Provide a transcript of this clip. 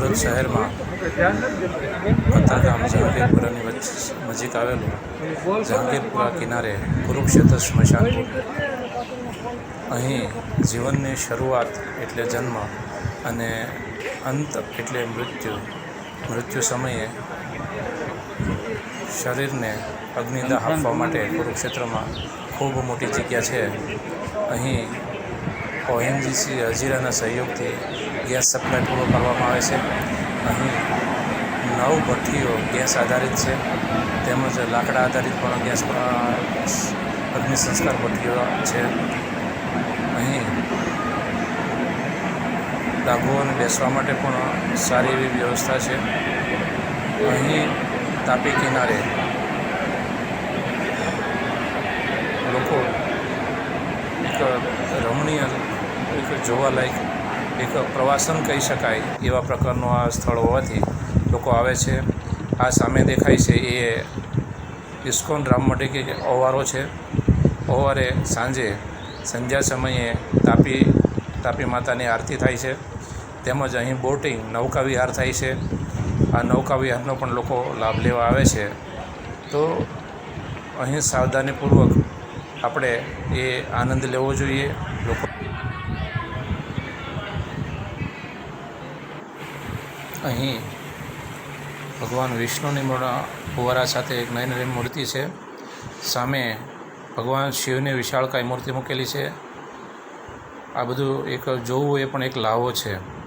સુરત શહેરમાં કતારગામ જહાંગીરપુરાની વચ્ચે નજીક આવેલું જહાંગીરપુરા કિનારે કુરુક્ષેત્ર સ્મશાન અહીં જીવનની શરૂઆત એટલે જન્મ અને અંત એટલે મૃત્યુ. મૃત્યુ સમયે શરીરને અગ્નિદાહ આપવા માટે કુરુક્ષેત્રમાં ખૂબ મોટી જગ્યા છે. અહીં ઓએનજીસી હજીરાના સહયોગથી ગેસ સપ્લાય પૂરો કરવામાં આવે છે. અહીં નવ ભઠ્ઠીઓ ગેસ આધારિત છે. તેમજ લાકડા આધારિત પણ ગેસ અગ્નિ સંસ્કાર ભઠ્ઠીઓ છે. અહીં ડાઘુઓને બેસવા માટે પણ સારી એવી વ્યવસ્થા છે. અહીં તાપી કિનારે લોકો એક રમણીય એક જોવાલાયક એક પ્રવાસન કહી શકાય એવા પ્રકારનું આ સ્થળ હોવાથી લોકો આવે છે. આ સામે દેખાય છે એ ઇસ્કોન રામમઢી કે ઓવારો છે. ઓવારે સાંજે સંધ્યા સમયે તાપી તાપી માતાની આરતી થાય છે. તેમજ અહીં બોટિંગ, નૌકા વિહાર થાય છે. આ નૌકા વિહારનો પણ લોકો લાભ લેવા આવે છે. તો અહીં સાવધાનીપૂર્વક આપણે એ આનંદ લેવો જોઈએ. લોકો અહીં ભગવાન વિષ્ણુની ફુવારા સાથે એક નયનરમ્ય મૂર્તિ છે. સામે ભગવાન શિવની વિશાળકાય મૂર્તિ મૂકેલી છે. આ બધું એક જોવું એ પણ એક લાહવો છે.